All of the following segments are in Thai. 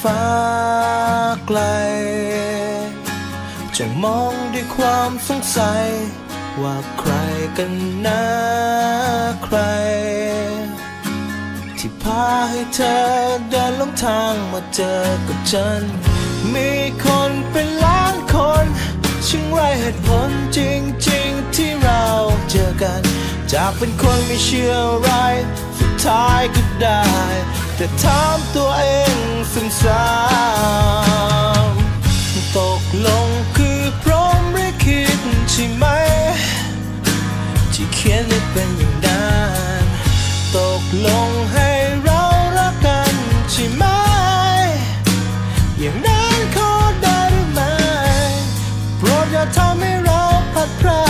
ฟ้าไกล จะมองด้วยความสงสัย ว่าใครกันนะใคร ที่พาให้เธอเดินลงทางมาเจอกับฉัน มีคนเป็นล้านคนช่างไรเหตุผลจริงๆ จากเป็นคนไม่เชื่ออะไรสุดท้ายก็ได้ แต่ถามตัวเองซ้ำๆตกลงคือพร้อมหรือคิดใช่ไหม ที่เขียนให้เป็นอย่างนั้นตกลงให้เรารักกันใช่ไหม อย่างนั้นขอได้หรือไม่โปรดอย่าทำให้เราพัดพรา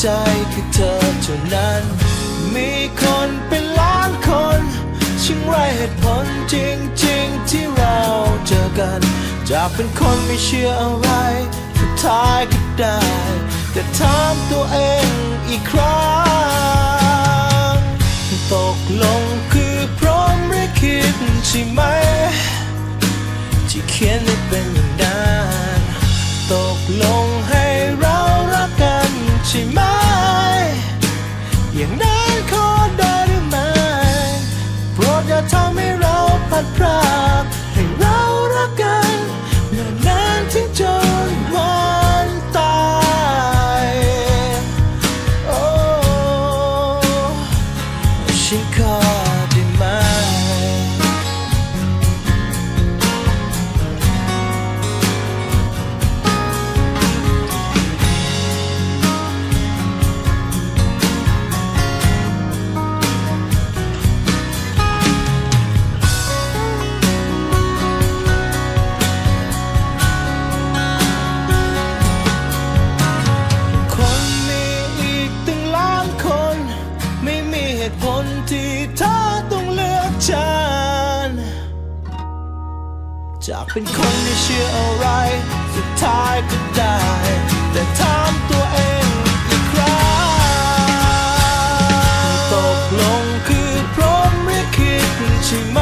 ใจคือเธอเท่านั้น มีคนเป็นล้านคนช่างไรเหตุผลจริงๆ ที่เราเจอกัน จากเป็นคนไม่เชื่ออะไรสุดท้ายก็ได้ แต่ถามตัวเองอีกครั้ง ตกลงคือพร้อมหรือคิดใช่ไหม ที่เขียนให้เป็นอย่างนั้นตกลง ช่ไหม อย่างนั้นขอได้หรือไม่โปรดอย่าทำให้เราพัดพรากให้เรารักกันเนิ่นนานถึงจนวันตายโอ้ฉันขอ จากเป็นคนไม่เชื่ออะไร สุดท้ายก็ได้ แต่ถามตัวเองอีกครั้งตกลงคือพร้อมหรือคิดใช่ไหม